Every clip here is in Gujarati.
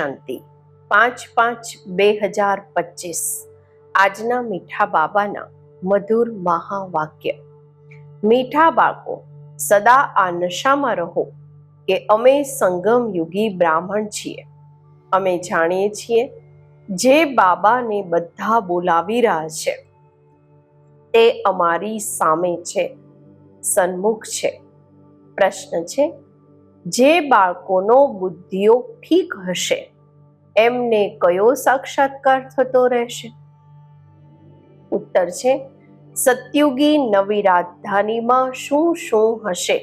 શાંતિ. પાંચ પાંચ બે હજાર પચીસ. આજના મીઠા બાબાના મધુર મહાવાક્ય. મીઠા બાળકો, સદા આ નશામાં રહો કે અમે સંગમ યુગી બ્રાહ્મણ છીએ. અમે જાણીએ છીએ જે બાબાને બધા બોલાવી રહ્યા છે. તે અમારી સામે છે, સન્મુખ છે. પ્રશ્ન છે જે બાળકોનો બુદ્ધિઓ ઠીક હશે, એમને કયો સાક્ષાત્કાર થતો રહેશે? ઉત્તર છે, સત્યુગી નવી રાજધાનીમાં શું શું હશે?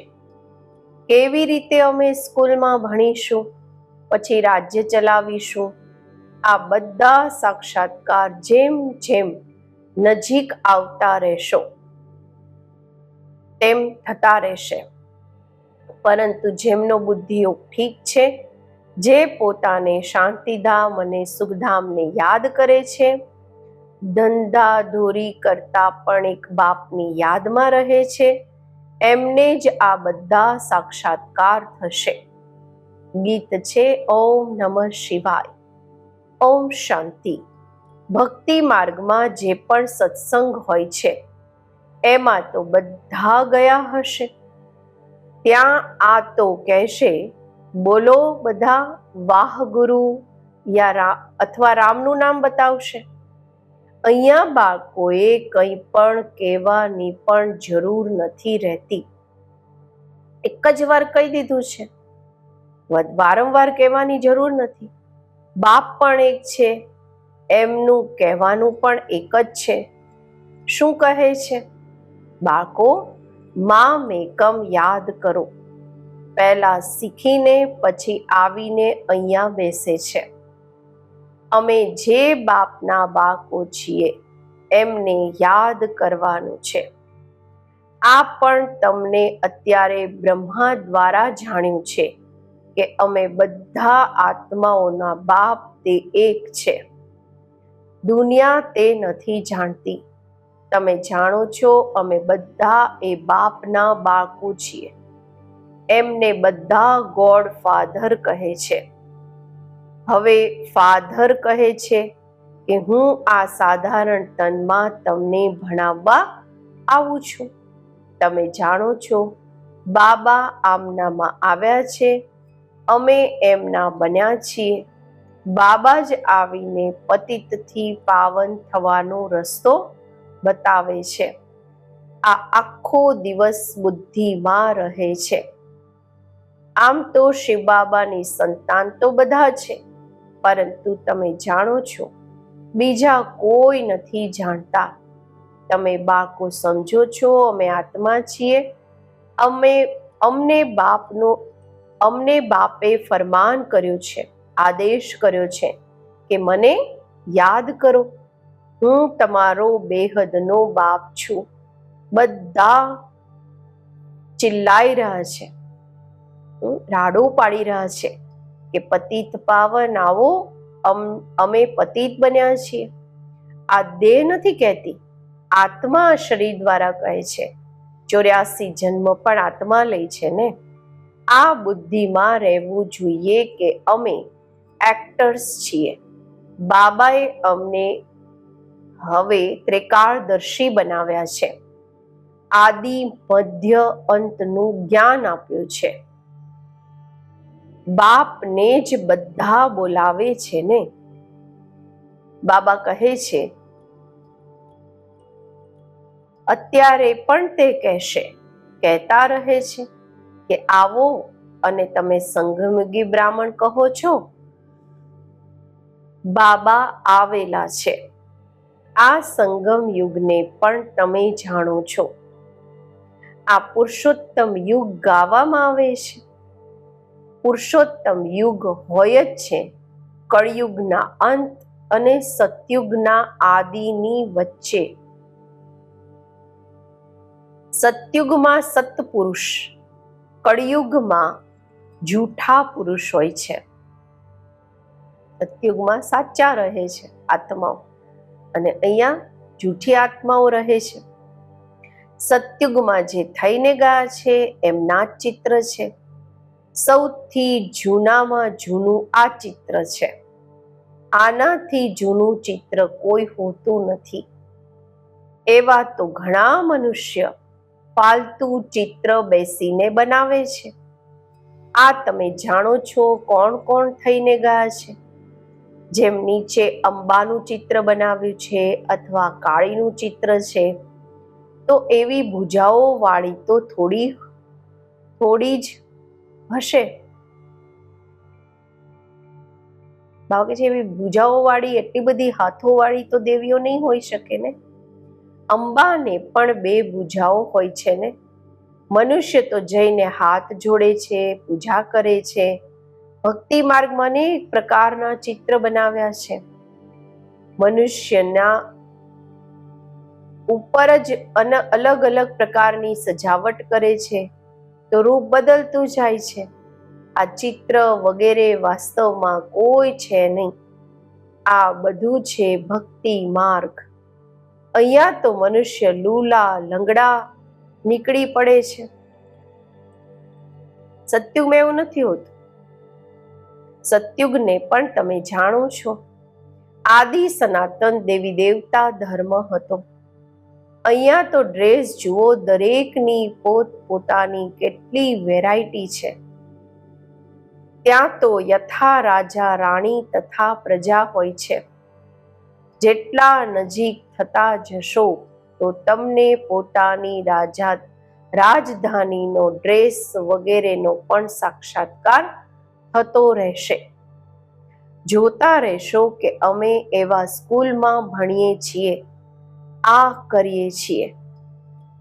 કેવી રીતે અમે સ્કૂલમાં ભણીશું? પછી રાજ્ય ચલાવીશું? આ બધા સાક્ષાત્કાર જેમ જેમ નજીક આવતા રહેશો, તેમ થતા રહેશે. પરંતુ જેમનો બુદ્ધિયોગ ઠીક છે, જે પોતાને શાંતિધામ અને સુખધામને યાદ કરે છે ધંધા ધોરી કરતા પણ એક બાપની યાદમાં રહે છે, એમને જ આ બધા સાક્ષાત્કાર થશે. ગીત છે, ઓમ નમઃ શિવાય, ઓમ શાંતિ. ભક્તિ માર્ગમાં જે પણ સત્સંગ હોય છે, એમાં તો બધા ગયા હશે. ત્યાં આ તો કહેશે, બોલો બધા વાહ ગુરુ યા રા, અથવા રામનું નામ બતાવશે. અહીંયા બાળકોએ કંઈ પણ કહેવાની પણ જરૂર નથી રહેતી. એક જ વાર કહી દીધું છે. વારંવાર કહેવાની જરૂર નથી. બાપ પણ એક છે, એમનું કહેવાનું પણ એક જ છે. શું કહે છે? બાળકો માં મેકમ યાદ કરો. પહેલા શીખીને પછી આવીને અહીંયા બેસે છે. અમે જે બાપના બાકો છીએ, એમને યાદ કરવાનું છે. આ પણ તમને અત્યારે બ્રહ્મા દ્વારા જાણ્યું છે કે અમે બધા આત્માઓના બાપ તે એક છે. દુનિયા તે નથી જાણતી. તમે જાણો છો, અમે બધા એ બાપના બાળકો છીએ. એમને બધા ગોડ ફાધર કહે છે. હવે ફાધર કહે છે કે, હું આ સાધારણ તનમાં તમને ભણાવવા આવું છું. તમે જાણો છો, બાબા આમનામાં આવ્યા છે, અમે એમના બન્યા છીએ. બાબા જ આવીને પતિતથી પાવન થવાનો રસ્તો બતાવે છે. આ આખો દિવસ બુદ્ધિમાં રહે છે. આમ તો શિવ બાબાની સંતાન તો બધા છે, પરંતુ તમે જાણો છો, બીજા કોઈ નથી જાણતા. તમે બાળકો સમજો છો, અમે આત્મા છીએ. અમે, અમને બાપનો, અમને બાપે ફરમાન કર્યું છે, આદેશ કર્યો છે કે મને યાદ કરો. હું તમારો બેહદનો બાપ છું. બધા ચિલ્લાઈ રહ્યા છે. રાડો પાડી રહ્યા છે કે પતિત પાવન આવો, અમે પતિત બન્યા છીએ. આ દેહ નથી કહેતી, આત્મા શરીર દ્વારા કહે છે. ચોર્યાસી જન્મ પણ આત્મા લે છે ને? આ બુદ્ધિમાં રહેવું જોઈએ કે અમે એક્ટર્સ છીએ. બાબાએ અમને હવે ત્રિકાળદર્શી બનાવ્યા છે. આદિ, મધ્ય અંતનું જ્ઞાન આપ્યું છે. બાપને જ બધા બોલાવે છે ને? બાબા કહે છે, અત્યારે પણ તે કહેશે, કહેતા રહે છે કે આવો અને તમે સંઘમુગી બ્રાહ્મણ કહો છો. બાબા આવેલા છે. આ સંગમ યુગને પણ તમે જાણો છો. આ પુરુષોત્તમ યુગ ગાવામાં આવે છે. પુરુષોત્તમ યુગ હોય જ છે. કળયુગના અંત અને સતયુગના આદિની વચ્ચે. સતયુગમાં સત્પુરુષ, કળયુગમાં જૂઠા પુરુષ હોય છે. સતયુગમાં સાચા રહે છે આત્માઓ અને અહીંયા જૂઠી આત્માઓ રહે છે. સત્યુગમાં જે થઈને ગયા છે, એમના ચિત્ર છે. સૌથી જૂનામાં જૂનું આ ચિત્ર છે. આનાથી જૂનું ચિત્ર કોઈ હોતું નથી. એવા તો ઘણા મનુષ્ય પાલતુ ચિત્ર બેસીને બનાવે છે. આ તમે જાણો છો કોણ કોણ થઈને ગયા છે. જેમ નીચે અંબાનું ચિત્ર બનાવ્યું છે અથવા કાળીનું ચિત્ર છે, તો એવી ભુજાઓ વાળી તો થોડી થોડી જ હશે. બાકી છે એવી ભુજાઓ વાળી, એટલી બધી હાથો વાળી તો દેવીઓ નહીં હોઈ શકે ને? અંબાને પણ બે ભુજાઓ હોય છે ને? મનુષ્ય તો જઈને હાથ જોડે છે, પૂજા કરે છે ભક્તિ માર્ગમાં અનેક પ્રકારના ચિત્ર બનાવ્યા છે. મનુષ્યના ઉપર જ અલગ અલગ પ્રકારની સજાવટ કરે છે, તો રૂપ બદલતું જાય છે. આ ચિત્ર વગેરે વાસ્તવમાં કોઈ છે નહીં. આ બધું છે ભક્તિ માર્ગ. અહીંયા તો મનુષ્ય લૂલા, લંગડા નીકળી પડે છે. સત્યુગમાં એવું નથી હોતું. સત્યુગને પણ તમે જાણો છો. આદિ સનાતન દેવી દેવતા ધર્મ હતો. અહીંયા તો ડ્રેસ જુઓ, દરેકની પોત પોતાની કેટલી વેરાયટી છે. ત્યાં તો યથા રાજા રાણી તથા પ્રજા હોય છે. જેટલા નજીક થતા જશો, તો તમને પોતાની રાજા, રાજધાનીનો ડ્રેસ વગેરેનો પણ સાક્ષાત્કાર થતો રહેશે. જોતા રહેશો કે અમે એવા સ્કૂલમાં ભણીએ છીએ. આ કરીએ છીએ.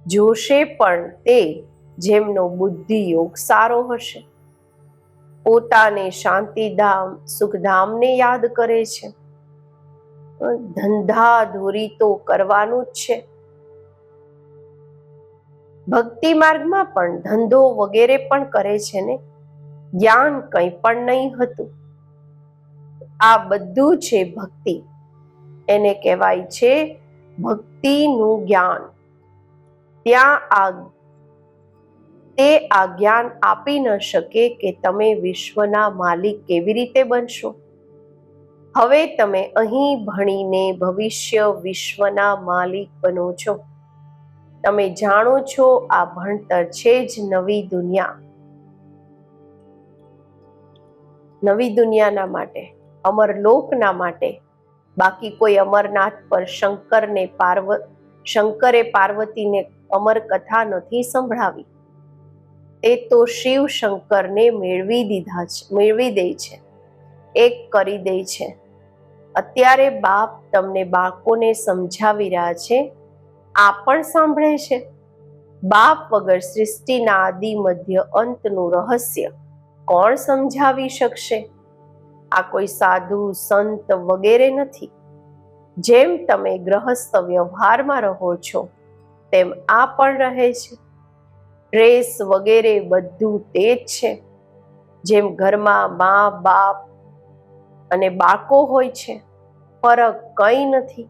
જોશે પણ તે જેમનો બુદ્ધિ યોગ સારો હશે. પોતાને શાંતિધામ, સુખધામને યાદ કરે છે. ધંધા ધોરી તો કરવાનું જ છે. ભક્તિ માર્ગમાં પણ ધંધો વગેરે પણ કરે છે ને? જ્ઞાન કંઈ પણ નહીં હતું. આ બધું છે ભક્તિ. એને કહેવાય છે ભક્તિનું જ્ઞાન. ત્યાં તે આ જ્ઞાન આપી ન શકે કે તમે વિશ્વના માલિક કેવી રીતે બનશો. હવે તમે અહીં ભણીને ભવિષ્ય વિશ્વના માલિક બનો છો. તમે જાણો છો આ ભણતર છે જ નવી દુનિયા. નવી દુનિયાના માટે અમરલોકના માટે. બાકી કોઈ અમરનાથ પર શંકરને પાર્વ, શંકરે પાર્વતીને અમર કથા નથી સંભળાવી. એ તો શિવ શંકરને મેળવી દીધા છે, મેળવી દે છે. એક કરી દે છે. અત્યારે બાપ તમને બાળકોને સમજાવી રહ્યા છે, આ પણ સાંભળે છે. બાપ વગર સૃષ્ટિના આદિ મધ્ય અંતનું રહસ્ય કોણ સમજાવી શકશે? આ કોઈ સાધુ, સંત વગેરે નથી. જેમ તમે ગ્રહસ્થ વ્યવહારમાં રહો છો, તેમ આ પણ રહે છે. ડ્રેસ વગેરે બધું તે જ છે. જેમ ઘરમાં મા, બાપ અને બાળકો હોય છે, ફરક કંઈ નથી.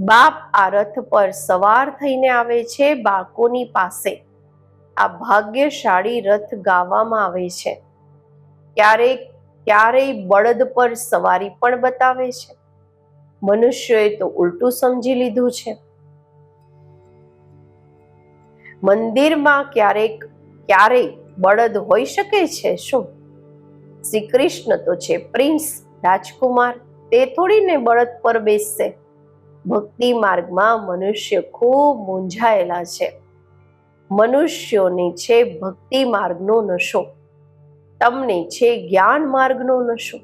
બાપ આ રથ પર સવાર થઈને આવે છે બાળકોની પાસે. આ ભાગ્યશાળી રથ ગાવામાં આવે છે. ક્યારેક ક્યારેય બળદ પર સવારી પણ બતાવે છે. મનુષ્યએ તો ઉલટું સમજી લીધું છે. મંદિરમાં ક્યારેક, ક્યારેય બળદ હોઈ શકે છે શું? શ્રી કૃષ્ણ તો છે પ્રિન્સ, રાજકુમાર, તે થોડીને બળદ પર બેસશે. ભક્તિ માર્ગમાં મનુષ્ય ખૂબ મૂંઝાયેલા છે. મનુષ્યોને છે ભક્તિ માર્ગનો નશો. તમને છે જ્ઞાન માર્ગનો નશો.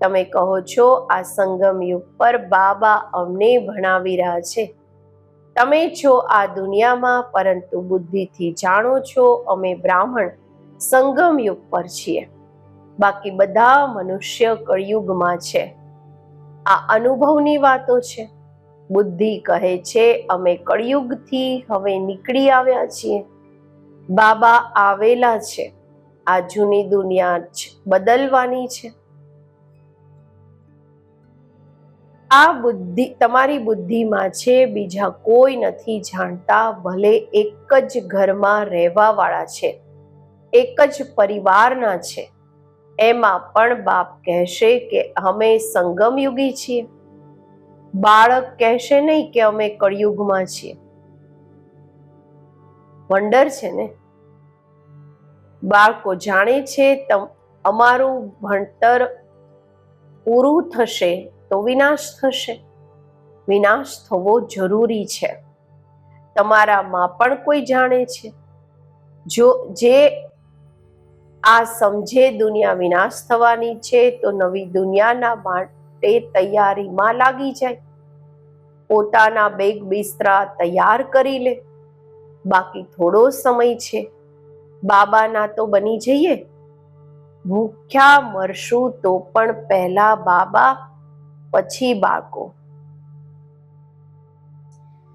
તમે કહો છો, આ સંગમ યુગ પર બાબા અમને ભણાવી રહ્યા છે. તમે છો આ દુનિયામાં, પરંતુ બુદ્ધિથી જાણો છો, અમે બ્રાહ્મણ સંગમ યુગ પર છીએ. બાકી બધા મનુષ્ય કળિયુગમાં છે. આ અનુભવની વાતો છે. બુદ્ધિ કહે છે, અમે કળિયુગથી હવે નીકળી આવ્યા છીએ. બાબા આવેલા છે. આ જૂની દુનિયા જ બદલવાની છે. આ બુદ્ધિ, તમારી બુદ્ધિમાં છે, બીજા કોઈ નથી જાણતા, ભલે એક જ ઘરમાં રહેવા વાળા છે, એક જ પરિવારના છે. એમાં પણ બાપ કહેશે કે અમે સંગમયુગી છીએ. બાળક કહેશે નહીં કે અમે કળિયુગમાં છીએ. વંડર છે ને? બાળકો જાણે છે અમારું ભણતર પૂરું થશે તો વિનાશ થશે. વિનાશ થવો જરૂરી છે. તમારામાં પણ કોઈ જાણે છે. જો, જે આ સમજે દુનિયા વિનાશ થવાની છે તો નવી દુનિયાના માટે તૈયારીમાં લાગી જાય. પોતાના બેગ બિસ્તરા તૈયાર કરી લે. બાકી થોડો સમય છે. બાબાના તો બની જઈએ. ભૂખ્યા મરશું તો પણ પહેલા બાબા, પછી બાળકો.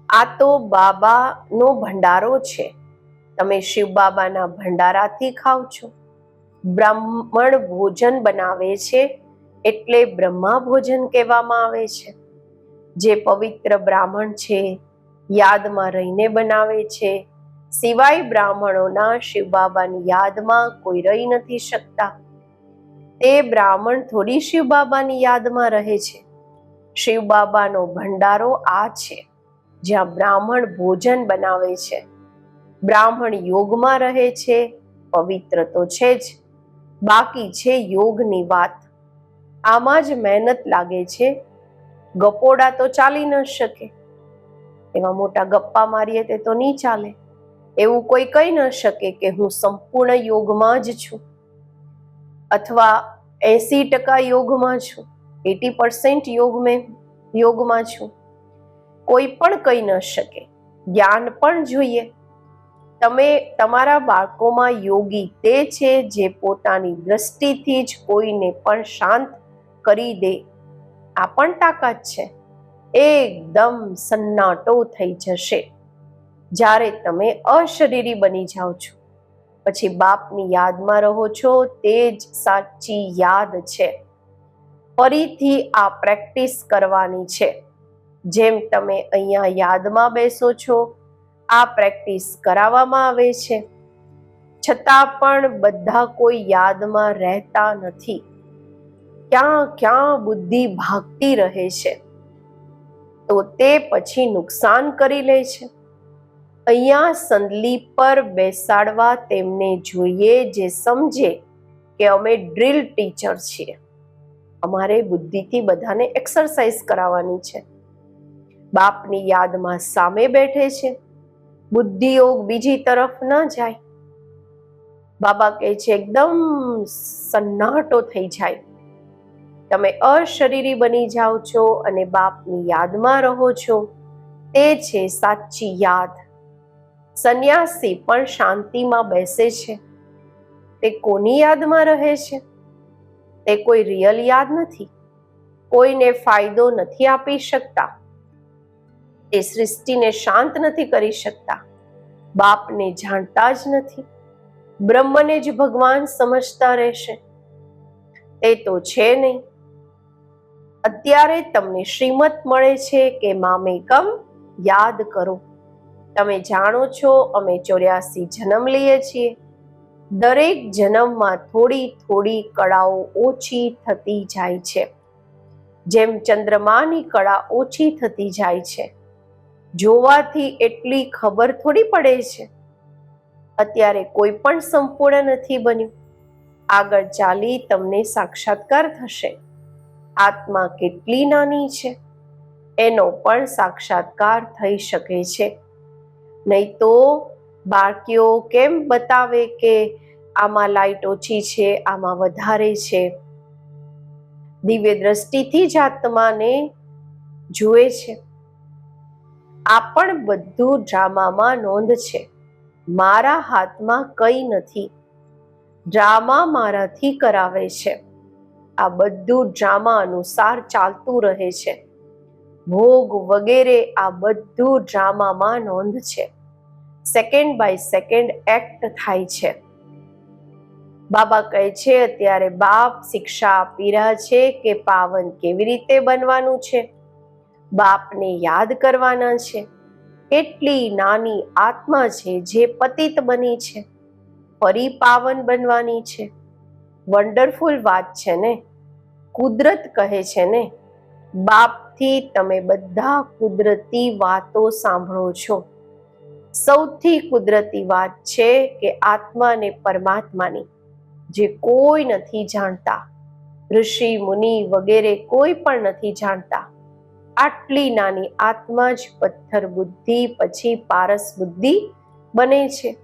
આ તો બાબાનો ભંડારો છે. તમે શિવ બાબાના ભંડારાથી ખાવ છો. બ્રાહ્મણ ભોજન બનાવે છે એટલે બ્રહ્મા ભોજન કહેવામાં આવે છે. જે પવિત્ર બ્રાહ્મણ છે, યાદમાં રહીને બનાવે છે સિવાય બ્રાહ્મણોના શિવ બાબાની યાદમાં કોઈ રહી નથી શકતા. તે બ્રાહ્મણ થોડી શિવ બાબાની યાદમાં રહે છે. શિવ બાબાનો ભંડારો આ છે, જ્યાં બ્રાહ્મણ ભોજન બનાવે છે. બ્રાહ્મણ યોગમાં રહે છે, પવિત્ર તો છે જ, બાકી છે યોગની વાત. આમાં જ મહેનત લાગે છે, ગપોડા તો ચાલી ન શકે. એવા મોટા ગપ્પા મારીએ તે તો નહીં ચાલે. એવું કોઈ કહી ન શકે કે હું સંપૂર્ણ યોગમાં જ છું. અથવા એસી ટકા યોગમાં છું, એટી પરસેન્ટ યોગ મેં, યોગમાં છું. કોઈ પણ કહી ન શકે. જ્ઞાન પણ જોઈએ. તમે તમારા બાળકોમાં યોગી તે છે જે પોતાની દ્રષ્ટિથી જ કોઈને પણ શાંત કરી દે. આ પણ તાકાત છે. એકદમ સન્નાટો થઈ જશે. જ્યારે તમે અશરીરી બની જાઓ છો. પછી બાપની યાદમાં રહો છો, તે જ સાચી યાદ છે. ફરીથી આ પ્રેક્ટિસ કરવાની છે. જેમ તમે અહીંયા યાદમાં બેસો છો, આ પ્રેક્ટિસ કરાવવામાં આવે છે. છતાં પણ બધા કોઈ યાદમાં રહેતા નથી. ક્યાં ક્યાં બુદ્ધિ ભાગતી રહે છે. તો તે પછી નુકસાન કરી લે છે. અહીંયા સંદલી પર બેસાડવા તેમને જોઈએ જે સમજે કે અમે ડ્રીલ ટીચર છીએ. અમારે બુદ્ધિથી બધાને એક્સરસાઇઝ કરાવવાની છે. બાપની યાદમાં સામે બેઠે છે. બુદ્ધિયોગ બીજી તરફ ન જાય. બાબા કહે છે, એકદમ સન્નાટો થઈ જાય. તમે અશરીરી બની જાઓ છો અને બાપની યાદમાં રહો છો. તે છે સાચી યાદ. સંન્યાસી પણ શાંતિમાં બેસે છે. તે કોની યાદમાં રહે છે? તે કોઈ રિયલ યાદ નથી? કોઈને ફાયદો નથી આપી શકતા? તે સૃષ્ટિને શાંત નથી કરી શકતા? બાપને જાણતા જ નથી? બ્રહ્મને જ ભગવાન સમજતા રહેશે? તે તો છે નહીં. અત્યારે તમને શ્રીમત મળે છે કે મામેકમ યાદ કરો. તમે જાણો છો, અમે ચોર્યાસી જન્મ લઈએ છીએ. દરેક જન્મમાં થોડી થોડી કળાઓ ઓછી થતી જાય છે. જેમ ચંદ્રમાની કળા ઓછી થતી જાય છે. જોવાથી એટલી ખબર થોડી પડે છે. અત્યારે કોઈ પણ સંપૂર્ણ નથી બન્યું. આગળ ચાલી તમને સાક્ષાત્કાર થશે. આત્મા કેટલી નાની છે. એનો પણ સાક્ષાત્કાર થઈ શકે છે. નહીં તો બાળકીઓ કેમ બતાવે કે આમાં લાઈટ ઓછી છે, આમાં વધારે છે? દિવ્ય દ્રષ્ટિથી જ આત્માને જુએ છે. આ પણ બધું ડ્રામામાં નોંધ છે. મારા હાથમાં કંઈ નથી. ડ્રામા મારાથી કરાવે છે. આ બધું ડ્રામા અનુસાર ચાલતું રહે છે. ભોગ વગેરે આ બધું ડ્રામામાં નોંધ છે. સેકન્ડ બાય સેકન્ડ એક્ટ થાય છે. બાબા કહે છે, અત્યારે બાપ શિક્ષા આપી રહ્યા છે કે પાવન કેવી રીતે બનવાનું છે? બાપને યાદ કરવાના છે. કેટલી નાની આત્મા છે જે પતિત બની છે. ફરી પાવન બનવાની છે. વન્ડરફુલ વાત છે ને? કુદરત કહે છે ને? બાપથી તમે બધા કુદરતી વાતો સાંભળો છો. સૌથી કુદરતી વાત છે કે આત્મા અને પરમાત્માની, જે કોઈ નથી જાણતા, ઋષિ, મુનિ વગેરે કોઈ પણ નથી જાણતા, આટલી નાની આત્મા જ પથ્થર બુદ્ધિ પછી પારસ બુદ્ધિ બને છે.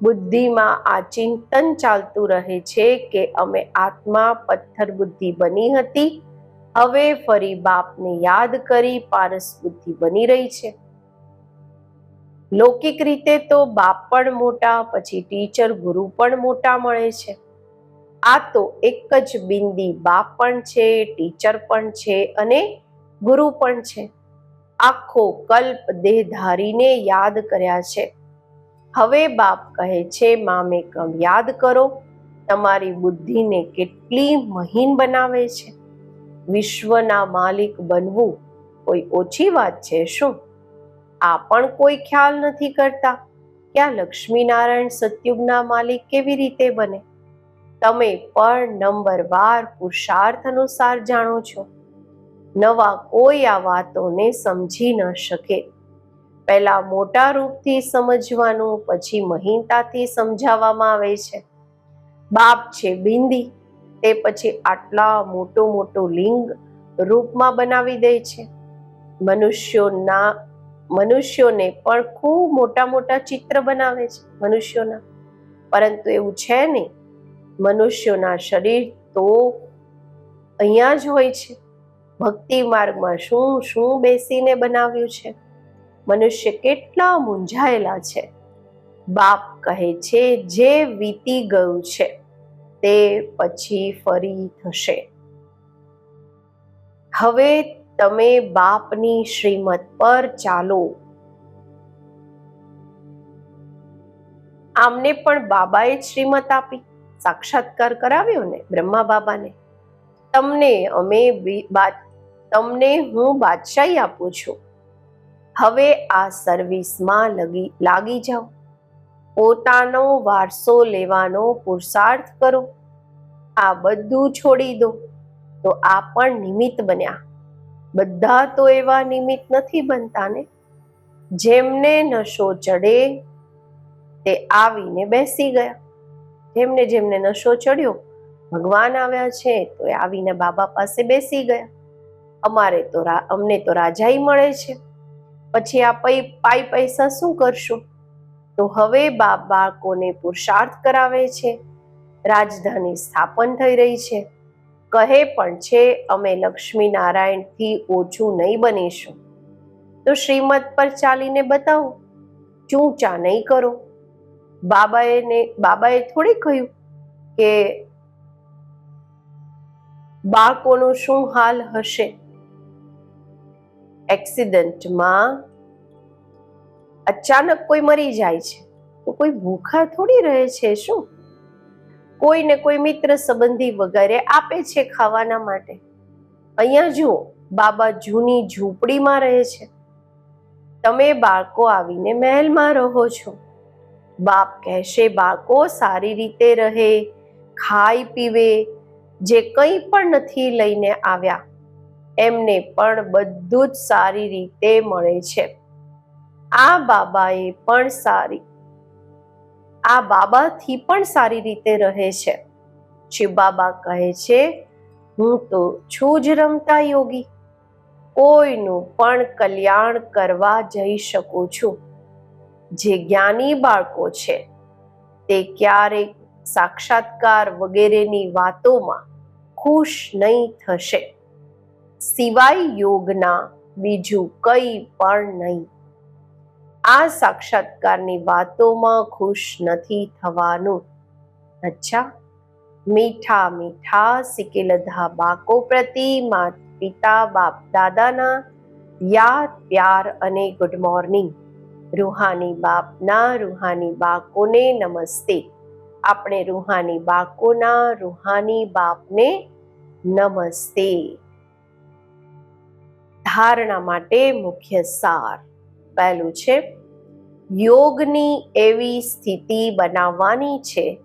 બુદ્ધિમાં આ ચિંતન ચાલતું રહે છે કે અમે આત્મા, પથ્થર બુદ્ધિ બની હતી, હવે ફરી બાપને યાદ કરી પારસ બુદ્ધિ બની રહી છે. લૌકિક રીતે તો બાપ પણ મોટા, પછી ટીચર ગુરુ પણ મોટા મળે છે. આ તો એક જ બિંદી બાપ પણ છે ટીચર પણ છે અને ગુરુ પણ છે. આખો કલ્પ દેહધારીને યાદ કર્યા છે. હવે બાપ કહે છે, મામે કમ યાદ કરો, તમારી બુદ્ધિને કેટલી મહીન બનાવે છે. વિશ્વના માલિક બનવું કોઈ ઓછી વાત છે શું? આ પણ કોઈ ખ્યાલ નથી કરતા કે આ લક્ષ્મીનારાયણ સત્યુગના માલિક કેવી રીતે બને? તમે પણ નંબરવાર પુરુષાર્થ અનુસાર જાણો છો. નવા કોઈ આ વાતોને સમજી ન શકે. પહેલા મોટા રૂપથી સમજવાનું, પછી મહિનતાથી સમજાવવામાં આવે છે. બાપ છે બિંદી, તે પછી આટલા મોટો મોટો લિંગ રૂપમાં બનાવી દે છે. મનુષ્યોના મનુષ્યોને પણ ખૂબ મોટા મોટા ચિત્ર બનાવે છે મનુષ્યોના. પરંતુ એવું છે નહીં, મનુષ્યોના શરીર તો અહીંયા જ હોય છે. ભક્તિ માર્ગમાં શું શું બેસીને બનાવ્યું છે? મનુષ્ય કેટલા મૂંઝાયેલા છે. બાપ કહે છે, જે વીતી ગયું છે, તે પછી ફરી થશે. હવે તમે બાપની શ્રીમત પર ચાલો. આમને પણ બાબાએ શ્રીમત આપી, સાક્ષાત્કાર કરાવ્યો ને બ્રહ્મા બાબાને. તમને અમે તમને હું બાદશાહી આપું છું. હવે આ સર્વિસમાં લગી, લાગી જાઓ. પોતાનો વારસો લેવાનો પુરુષાર્થ કરો. આ બધું છોડી દો. તો આ પણ નિમિત્ત બન્યા. બધા તો એવા નિમિત્ત નથી બનતા ને જેમને નશો ચડે તે આવીને બેસી ગયા. જેમને જેમને નશો ચડ્યો, ભગવાન આવ્યા છે તો એ આવીને બાબા પાસે બેસી ગયા. અમારે તો અમને તો રાજાઈ મળે છે. પછી આ પૈ, પાઈ પૈસા શું કરશું? તો હવે બાળકોને પુરુષાર્થ કરાવે છે? રાજધાની સ્થાપન થઈ રહી છે. કહે પણ છે, અમે લક્ષ્મી નારાયણથી ઓછું નહીં બનીશું. તો શ્રીમત પર ચાલીને બતાવો ચૂંચા નહીં કરો? બાબાએ બાબાએ થોડી કહ્યું કે, બાળકોનું શું હાલ હશે? એક્સિડન્ટમાં અચાનક કોઈ મરી જાય છે, તો કોઈ ભૂખા થોડી રહે છે શું? કોઈ ને કોઈ મિત્ર સંબંધી વગેરે આપે છે ખાવાના માટે? અહીંયા જુઓ, બાબા જૂની ઝૂંપડીમાં રહે છે. તમે બાળકો આવીને મહેલમાં રહો છો. બાપ કહેશે, બાળકો સારી રીતે રહે, ખાઈ પીવે, જે કંઈ પણ નથી લઈને આવ્યા, એમને પણ બધું જ સારી રીતે મળે છે. આ બાબાએ પણ સારી આ બાબાથી પણ સારી રીતે રહે છે. શિવ બાબા કહે છે, હું તો છું જ રમતા યોગી. કોઈનું પણ કલ્યાણ કરવા જઈ શકું છું. જે જ્ઞાની બાળકો છે, તે ક્યારેક સાક્ષાત્કાર વગેરેની વાતોમાં ખુશ નહીં થશે. સિવાય યોગના બીજું કંઈ પણ નહીં. આ સાક્ષાત્કારની વાતોમાં ખુશ નથી થવાનું. અચ્છા, મીઠા મીઠા સિકેલધા બાકો પ્રતિ માત પિતા બાપ દાદાના યાદ, પ્યાર અને ગુડ મોર્નિંગ રૂહાની બાપના રૂહાની બાકોને નમસ્તે. આપણે રૂહાની બાકોના રૂહાની બાપને નમસ્તે. ધારણા માટે મુખ્ય સાર. પહેલું છે. યોગની એવી સ્થિતિ બનાવવાની છે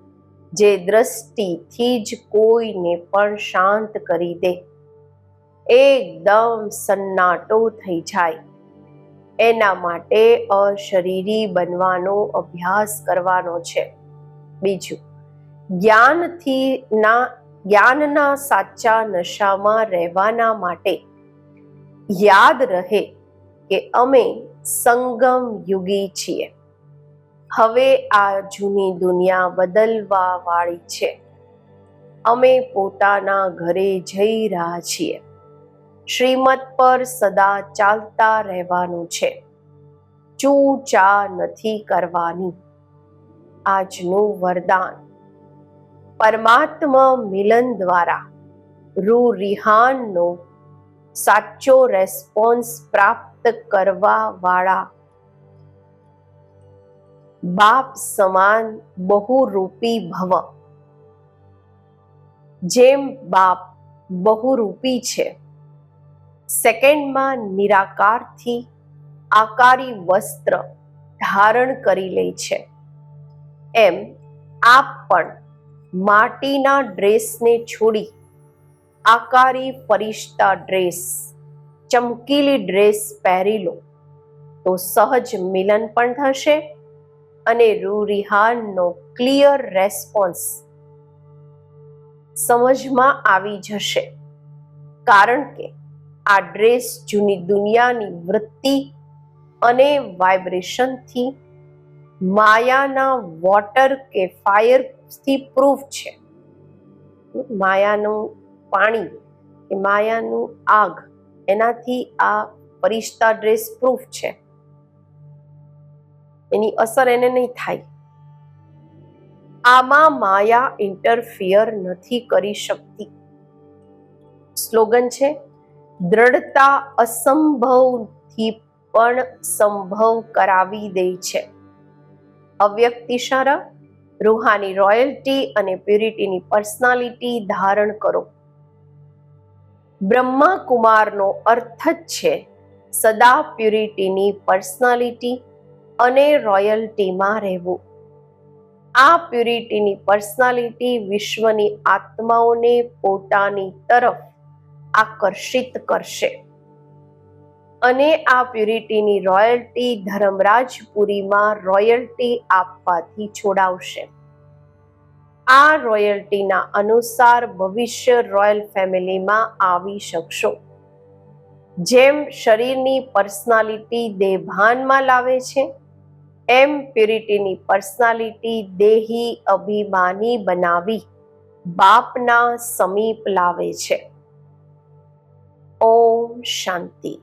જે દ્રષ્ટિથી જ કોઈને પણ શાંત કરી દે. એકદમ સન્નાટો થઈ જાય. એના માટે અશરીરી બનવાનો અભ્યાસ કરવાનો છે. બીજું, જ્ઞાનથી ના, જ્ઞાનના સાચા નશામાં રહેવાના માટે યાદ રહે કે અમે સંગમ યુગી છીએ. હવે આ જૂની દુનિયા બદલવા વાળી છે. અમે પોતાના ઘરે જઈ રહ્યા છીએ. શ્રીમત પર સદા ચાલતા રહેવાનું છે. ચૂ ચા નથી કરવાની. આજનું વરદાન. પરમાત્મા મિલન દ્વારા રૂ રિહાનનો સાચો રેસ્પોન્સ પ્રાપ્ત કરવા વાળા બાપ સમાન બહુરૂપી ભવ. જેમ બાપ બહુરૂપી છે, સેકન્ડમાં નિરાકારથી આકારી વસ્ત્ર ધારણ કરી લે છે. એમ આપ પણ માટીના ડ્રેસને છોડી આકારી ફરિશ્તા ડ્રેસ ચમકીલી ડ્રેસ પહેરી લો. તો સહજ મિલન પણ થશે અને રૂરિહાનનો ક્લિયર રેસ્પોન્સ સમજમાં આવી જશે. કારણ કે આ ડ્રેસ જૂની દુનિયાની વૃત્તિ અને વાઇબ્રેશનથી માયાના વોટર કે ફાયરથી પ્રૂફ છે. માયાનું પાણી માયાનું આગ એનાથી આ ફરિશ્તા ડ્રેસ પ્રૂફ છે. એની અસર એને નહીં થાય. આમાં માયા ઇન્ટરફિયર નથી કરી શકતી. સ્લોગન છે, દ્રઢતા અસંભવથી પણ સંભવ કરાવી દે છે. અવ્યક્તિશર રૂહાની રોયલ્ટી અને પ્યુરિટીની પર્સનાલિટી ધારણ કરો. બ્રહ્મા કુમારનો અર્થ જ છે સદા પ્યુરિટીની પર્સનાલિટી અને રોયલ્ટીમાં રહેવું. આ પ્યુરિટીની પર્સનાલિટી વિશ્વની આત્માઓને પોતાની તરફ આકર્ષિત કરશે. અને આ પ્યુરિટીની રોયલ્ટી ધર્મરાજપુરીમાં રોયલ્ટી આપવાથી છોડાવશે. આ રોયલ્ટીના અનુસાર ભવિષ્ય રોયલ ફેમિલીમાં આવી શકશો. જેમ શરીરની પર્સનાલિટી દેહભાનમાં લાવે છે, એમ પ્યુરિટીની પર્સનાલિટી દેહી અભિમાની બનાવી બાપના સમીપ લાવે છે. ઓમ શાંતિ.